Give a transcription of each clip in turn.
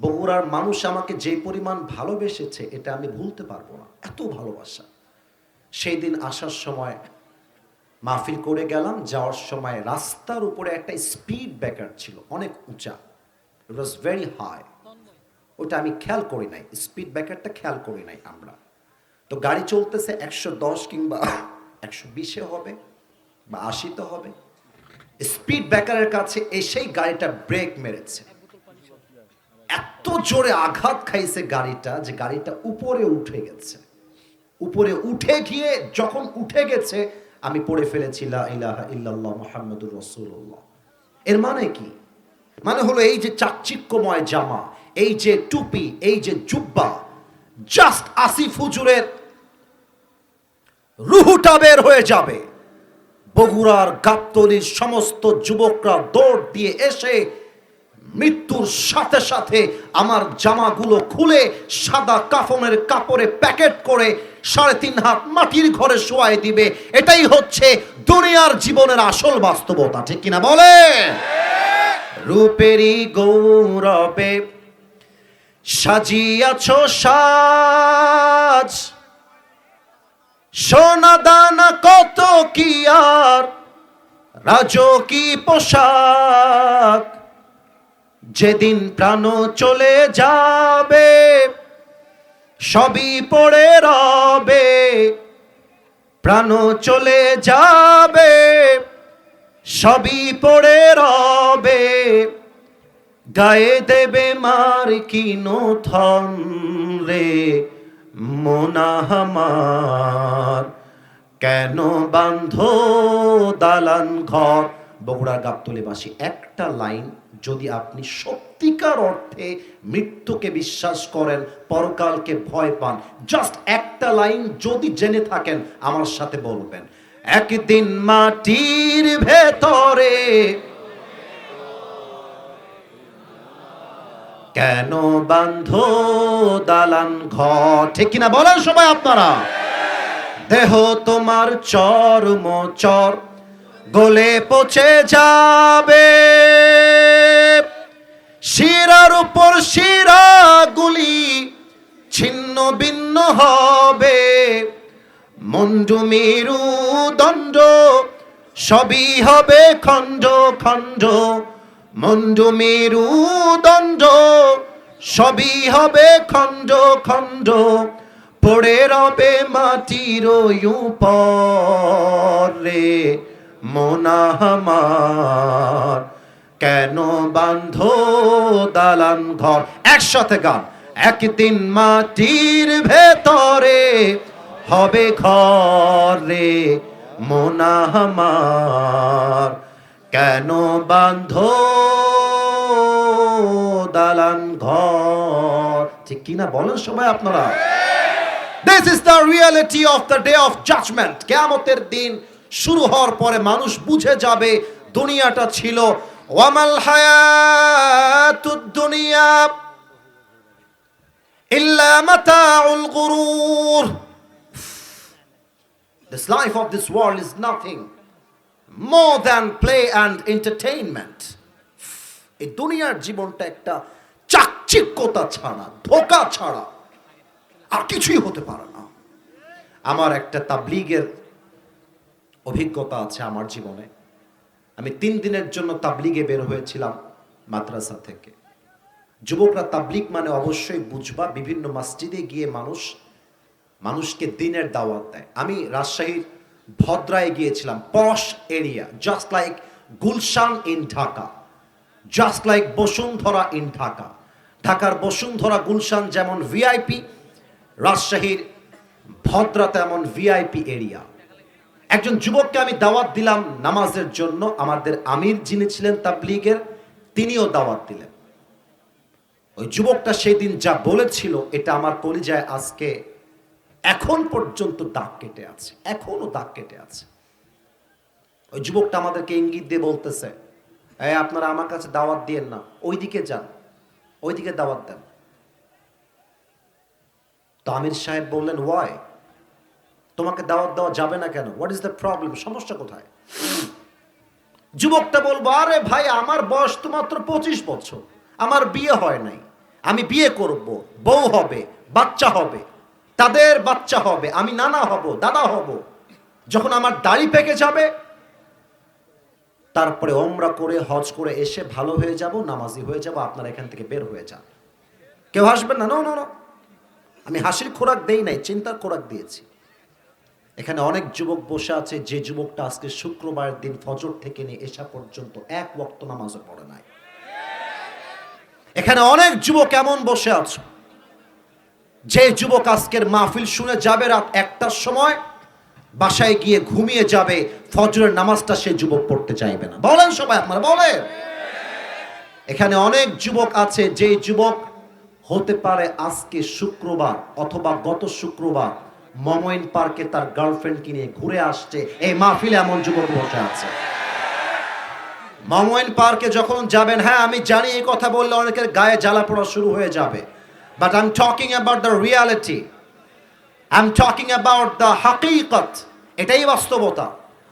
বগুড়ার মানুষ আমাকে যে পরিমাণ ভালোবেসেছে, এটা আমি ভুলতে পারব না। এত ভালোবাসা। সেই দিন আসার সময় মাহফিল করে গেলাম, যাওয়ার সময় রাস্তার উপরে একটা স্পিড ব্রেকার ছিল, অনেক উঁচা। ইট ওয়াজ ভেরি হাই ওটা আমি খেয়াল করি নাই। স্পিড ব্রেকারটা খেয়াল করি নাই আমরা। তো গাড়ি চলতেছে একশো দশ কিংবা একশো বিশে হবে বা আশিতে হবে। স্পিড ব্রেকারের কাছে এসেই গাড়িটা ব্রেক মেরেছে। এত জোরে আঘাত খাইছে গাড়িটা যে গাড়িটা উপরে উঠে গেছে। উপরে উঠে গিয়ে যখন উঠে গেছে, আমি পড়ে ফেলেছি এর মানে কি? মানে হলো এই যে চাকচিক্যময় জামা, এই যে টুপি, এই যে জুব্বা জাস্ট আসিফ হুজুরের রুহুটা বের হয়ে যাবে। বগুড়ার গাবতলির সমস্ত যুবকরা দৌড় দিয়ে এসে মৃত্যুর সাথে সাথে আমার জামাগুলো খুলে সাদা কাফনের কাপড়ে প্যাকেট করে সাড়ে তিন হাত মাটির ঘরে শোয়াই দিবে। এটাই হচ্ছে দুনিয়ার জীবনের আসল বাস্তবতা, ঠিক কিনা বলে? রূপেরই গৌরবে সাজিয়াছ সাজ। সোনা দানা কত কি আর রাজকি পোশাক। যেদিন প্রাণ চলে যাবে, সবই পড়ে রবে। প্রাণ চলে যাবে, সবই পড়ে রবে। গায়ে দেবে মার কিনো থন রে মোনাহামার কেন বান্ধ দালান ঘর? বগুড়া গাবতলিবাসী, একটা লাইন যদি আপনি সত্যিকার অর্থে মৃত্যুকে বিশ্বাস করেন, পরকালকে ভয় পান জাস্ট একটা লাইন যদি জেনে থাকেন, আমার সাথে বলবেন, একদিন মাটির ভেতরে কেন বান্ধ দালান ঘর? ঠিক কিনা বলেন সবাই আপনারা। দেহ তোমার চরম চর গলে পচে যাবে। শিরার উপর শিরা গুলি ছিন্ন ভিন্ন হবে। মঞ্জু মেরু দণ্ড সবই হবে খণ্ড খণ্ড। মঞ্জু মেরু দণ্ড সবই হবে খণ্ড খণ্ড। পড়ে রবে মাটির পরে মোনাহামার কেন বান্ধ দালান ঘর? একসাথে গান। একদিন মাটির ভেতরে হবে ঘরে মোনাহামার কেন বান্ধ দালান ঘর? ঠিক কিনা বলেন সবাই আপনারা। This is the reality of the day of judgement কেয়ামতের দিন শুরু হওয়ার পরে মানুষ বুঝে যাবে দুনিয়াটা ছিল ওয়ামাল হায়াতুদ দুনিয়া ইল্লা মাতাউল গুরুর This life of this world is nothing more than play and entertainment. এই দুনিয়ার জীবনটা একটা চাকচিক্যতা ছাড়া, ধোকা ছাড়া আর কিছুই হতে পারে না আমার একটা তাবলিগের অভিজ্ঞতা আছে আমার জীবনে। আমি তিন দিনের জন্য তাবলিগে বের হয়েছিলাম মাদ্রাসা থেকে। যুবকরা তাবলিগ মানে অবশ্যই বুঝবা, বিভিন্ন মসজিদে গিয়ে মানুষ, মানুষকে দিনের দাওয়াত দেয়। আমি রাজশাহীর ভদ্রায় গিয়েছিলাম, posh area just like Gulshan in Dhaka just like Bashundhara in Dhaka ঢাকার বসুন্ধরা, গুলশান যেমন ভিআইপি রাজশাহীর ভদ্রা তেমন ভিআইপি এরিয়া একজন যুবককে আমি দাওয়াত দিলাম নামাজের জন্য। আমাদের আমির যিনি ছিলেন তাবলিগের, তিনিও দাওয়াত দিলেন। ওই যুবকটা সেই দিন যা বলেছিল, এটা আমার কলিজায় আজকে এখন পর্যন্ত দাগ কেটে আছে, এখনও দাগ কেটে আছে। ওই যুবকটা আমাদেরকে ইঙ্গিত দিয়ে বলতেছে আপনারা আমার কাছে দাওয়াত দিয়েন না, ওইদিকে যান, ওইদিকে দাওয়াত দেন। তো আমির সাহেব বললেন ওয়াই তোমাকে দাওয়াত দেওয়া যাবে না কেন? হোয়াট ইজ দ্য প্রবলেম সমস্যা কোথায়? যুবকটা বলব, আরে ভাই, আমার বয়স তো মাত্র পঁচিশ বছর। আমার বিয়ে হয় নাই। আমি বিয়ে করব। বউ হবে, বাচ্চা হবে। তাদের বাচ্চা হবে। আমি নানা হব, দাদা হব। যখন আমার দাড়ি পেকে যাবে, তারপরে ওমরা করে, হজ করে এসে ভালো হয়ে যাব, নামাজি হয়ে যাব, আপনারা এখান থেকে বের হয়ে যান। কেউ হাসবেন না? না না আমি হাসির খোরাক দেই নাই, চিন্তার খোরাক দিয়েছি। এখানে অনেক যুবক বসে আছে, যে যুবকটা আজকে শুক্রবার দিন ফজর থেকে নিয়ে এসা পর্যন্ত এক ওয়াক্ত নামাজও পড়ে নাই। এখানে অনেক যুবক এমন বসে আছে, যে যুবক আজকের মাহফিল শুনে যাবে রাত একটার সময়, বাসায় গিয়ে ঘুমিয়ে যাবে, ফজরের নামাজটা সে যুবক পড়তে চাইবে না। বলেন সবাই আপনারা, বলেন। এখানে অনেক যুবক আছে, যে যুবক হতে পারে আজকে শুক্রবার অথবা গত শুক্রবার মমইন পার্কে তার গার্লফ্রেন্ডকে নিয়ে ঘুরে আসছে। এই মাহফিলে এমন যুবক বসে আছে। মমইন পার্কে যখন যাবেন হ্যাঁ আমি জানি এই কথা বললে অনেকের গায়ে জ্বালা পড়া শুরু হয়ে যাবে। But I am talking about the reality I am talking about the হাকিকত এটাই বাস্তবতা।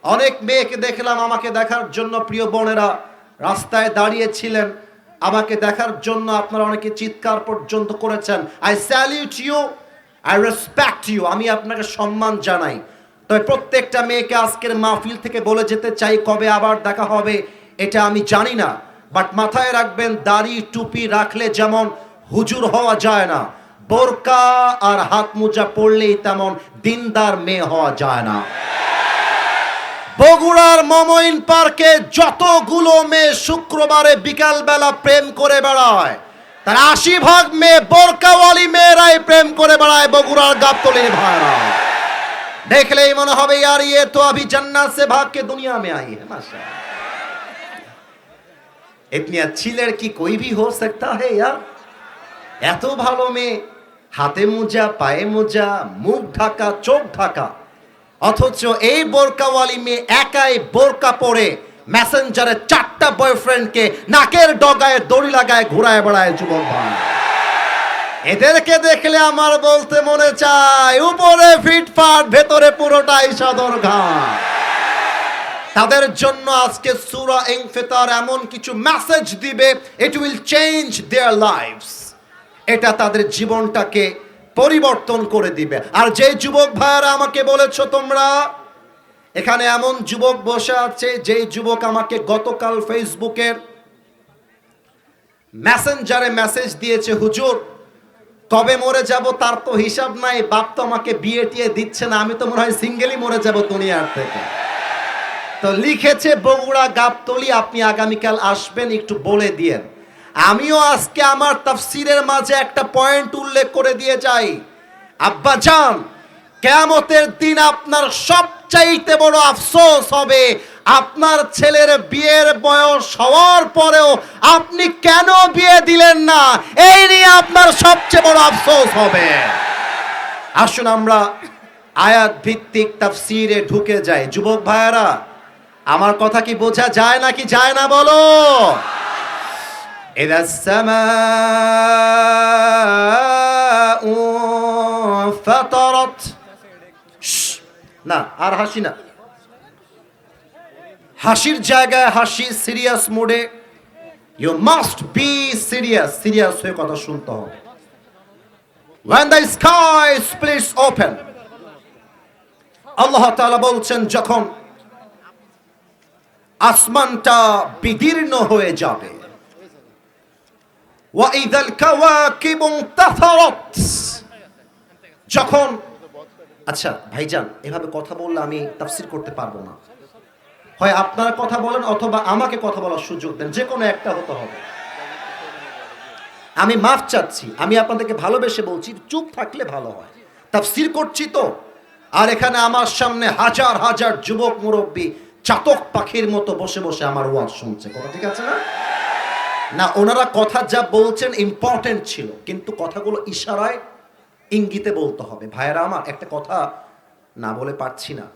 অনেক মেয়েকে দেখলাম আমাকে দেখার জন্য, প্রিয় বোনেরা, রাস্তায় দাঁড়িয়েছিলেন। আমাকে দেখার জন্য আপনারা অনেকে চিৎকার পর্যন্ত করেছেন। I salute you I respect you আমি আপনাকে সম্মান জানাই। তবে প্রত্যেকটা মেয়েকে আজকের মাহফিল থেকে বলে যেতে চাই, কবে আবার দেখা হবে, এটা আমি জানি না। বাট মাথায় রাখবেন, দাড়ি, টুপি রাখলে যেমন হুজুর হওয়া যায় না, বোরকা আর হাত মোজা পড়লেই তেমন দিনদার মেয়ে হওয়া যায় না। বগুড়ার মমইন পার্কে যতগুলো মেয়ে শুক্রবারে বিকালবেলা প্রেম করে বেড়ায় তার আশি ভাগ মেয়ে বোরকাওয়ালি মেয়েরাই প্রেম করে বেড়ায় বগুড়ার গাবতলির ভাড়া দেখলেই মনে হবে यार ये तो अभी जन्नत से भाग के दुनिया में आई है माशाल्लाह इतनी अच्छी लड़की कोई भी हो सकता है यार এত ভালো মেয়ে হাতে মোজা পায়ে মোজা মুখ ঢাকা চোখ ঢাকা অথচ এই বোরকাওয়ালি মেয়ে একাই বোরকা পরে মেসেঞ্জারে চারটা বয়ফ্রেন্ডকে নাকের ডগায়, দড়ি লাগায় ঘুরায় বেড়ায় যুবক ভাই এদেরকে দেখলে আমার বলতে মনে চায়, উপরে ফিটফাট, ভেতরে পুরোটাই সদর ঘাট তাদের জন্য আজকে সুরা ইনফিতার এমন কিছু মেসেজ দিবে it will change their lifes এটা তাদের জীবনটাকে পরিবর্তন করে দিবে। আর যে যুবক ভাইয়ারা আমাকে বলেছ তোমরা এখানে এমন যুবক বসে আছে যে যুবক আমাকে গতকাল ফেসবুকের মেসেঞ্জারে মেসেজ দিয়েছে, হুজুর, কবে মরে যাব তার তো হিসাব নাই, বাপ তো আমাকে বিয়ে টিয়ে দিচ্ছে না, আমি তো মনে হয় সিঙ্গেলই মরে যাব দুনিয়ার থেকে। তো লিখেছে বগুড়া গাবতলি, আপনি আগামীকাল আসবেন, একটু বলে দিয়েন। আমিও আজকে আমার তাফসিরের মাঝে একটা পয়েন্ট উল্লেখ করে দিয়ে যাই। আব্বা যান কেয়ামতের দিন আপনার সবচাইতে বড় আফসোস হবে আপনার ছেলের বিয়ের বয়স হওয়ার পরেও আপনি কেন বিয়ে দিলেন না এই নিয়ে আপনার সবচেয়ে বড় আফসোস হবে আসুন আমরা আয়াত ভিত্তিক তাফসিরে ঢুকে যাই যুবক ভাইয়েরা আমার কথা কি বোঝা যায় নাকি যায় না বলো إذا السماء فطرت শ্, না, আর হাসি না। হাসির জায়গায় হাসি সিরিয়াস মোডে you must be serious serious হয়ে কথা শুনতে হবে। When the sky splits open, আল্লাহ তাআলা বলছেন, যখন আসমানটা বিদীর্ণ হয়ে যাবে, ওয়া ইদাল কাওয়াকিবু তাসারাত, যখন আচ্ছা ভাইজান, এভাবে কথা বললে আমি তাফসির করতে পারব না। হয় আপনারা কথা বলেন অথবা আমাকে কথা বলার সুযোগ দেন, যে কোনো একটা হতে হবে। আমি মাফ চাচ্ছি, আমি আপনাদেরকে ভালোবেসে বলছি, চুপ থাকলে ভালো হয়। তাফসির করছি তো। আর এখানে আমার সামনে হাজার হাজার যুবক মুরব্বী চাতক পাখির মতো বসে বসে আমার ওয়াজ শুনছে। কথা ঠিক আছে না? না, ওনারা কথা যা বলছেন ইম্পর্টেন্ট ছিল, কিন্তু কথাগুলো ইশারায় ইঙ্গিতে বলতে হবে, ভাইয়েরা আমার একটা কথা না বলে পারছি না।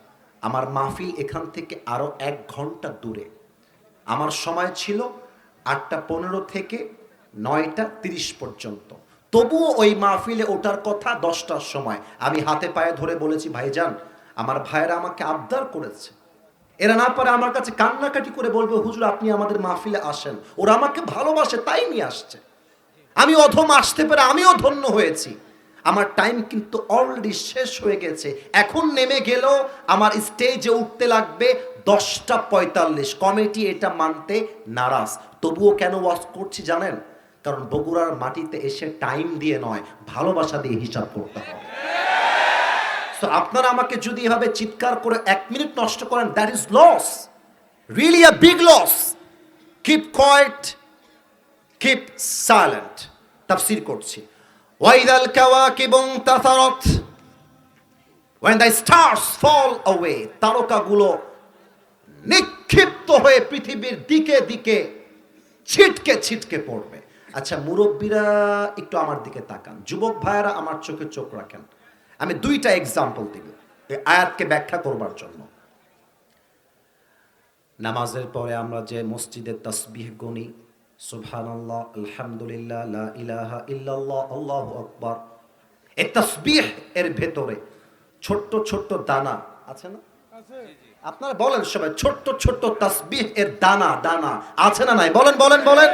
আমার মাহফিল এখান থেকে আরও এক ঘণ্টা দূরে। আমার সময় ছিল আটটা পনেরো থেকে নয়টা তিরিশ পর্যন্ত। তবুও ওই মাহফিলে ওঠার কথা দশটার সময়। আমি হাতে পায়ে ধরে বলেছি, ভাইজান, আমার ভাইয়েরা আমাকে আবদার করেছে। এরা না পারে আমার কাছে কান্নাকাটি করে বলবে, হুজুর, আপনি আমাদের মাহফিলে আসেন। ওরা আমাকে ভালোবাসে, তাই নিয়ে আসছে। আমি অধম, আসতে পারে আমিও ধন্য হয়েছি আমার টাইম কিন্তু অলরেডি শেষ হয়ে গেছে। এখন নেমে গেলেও আমার স্টেজে উঠতে লাগবে দশটা পঁয়তাল্লিশ। কমিটি এটা মানতে নারাজ। তবুও কেন ওয়াজ করছি জানেন? কারণ বগুড়ার মাটিতে এসে টাইম দিয়ে নয় ভালোবাসা দিয়ে হিসাব করতে হবে। So, আপনারা আমাকে যদি এভাবে চিৎকার করে এক মিনিট নষ্ট করেন that is loss really a big loss keep quiet keep silent তাফসির করছি। ওয়াইদাল কাওয়াকিবুন তাসারাত। When the stars fall away, তারকাগুলো নিক্ষিপ্ত হয়ে পৃথিবীর দিকে দিকে ছিটকে ছিটকে পড়বে। আচ্ছা মুরব্বীরা একটু আমার দিকে তাকান। যুবক ভাইয়েরা আমার চোখে চোখ রাখেন। আমি দুইটা এক্সাম্পল দিব। এই আয়াতকে ব্যাখ্যা করবার জন্য। নামাজের পরে আমরা যে মসজিদের তসবিহ গনি সুবহানাল্লাহ আলহামদুলিল্লাহ লা ইলাহা ইল্লাল্লাহ আল্লাহু আকবার। এই তসবিহ এর ভেতরে ছোট্ট ছোট্ট দানা আছে না? আপনারা বলেন সবাই ছোট্ট ছোট্ট তসবিহ এর দানা দানা আছে না নাই? বলেন বলেন বলেন।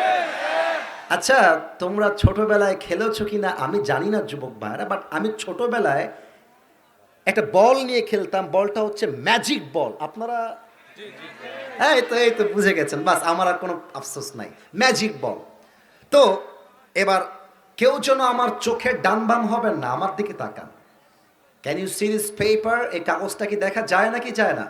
আচ্ছা তোমরা ছোটবেলায় খেলেছো কিনা? আমি জানি না যুবক ভাইরা বাট আমি ছোটবেলায় একটা বল নিয়ে খেলতাম বলটা হচ্ছে ম্যাজিক বল আপনারা এই তো এই তো বুঝে গেছেন, বাস আমার আর কোনো আফসোস নাই। ম্যাজিক বল তো, এবার কেউ যেন আমার চোখে ডান বাম হবেন না, আমার দিকে তাকান। Can you see this paper এই কাগজটা কি দেখা যায় নাকি যায় না?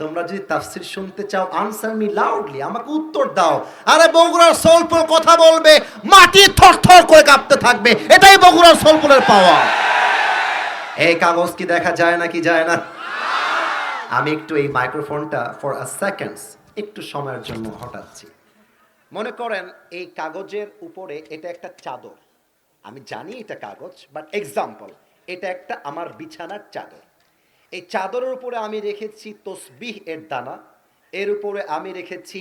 তোমরা যদি তাফসির শুনতে চাও আনসার মি লাউডলি আমাকে উত্তর দাও। আরে বগুড়ার সোলপুর কথা বলবে, মাটি থরথর করে কাঁপতে থাকবে, এটাই বগুড়ার সোলপুরের পাওয়া এই কাগজ কি দেখা যায় নাকি যায় না? আমি একটু এই মাইক্রোফোনটা ফর আ সেকেন্ডস একটু সময়ের জন্য হটাচ্ছি। মনে করেন এই কাগজের উপরে এটা একটা চাদর। আমি জানি এটা কাগজ বাট এক্সাম্পল এটা একটা আমার বিছানার চাদর। এই চাদরের উপরে আমি রেখেছি তসবিহ এর দানা, এর উপরে আমি রেখেছি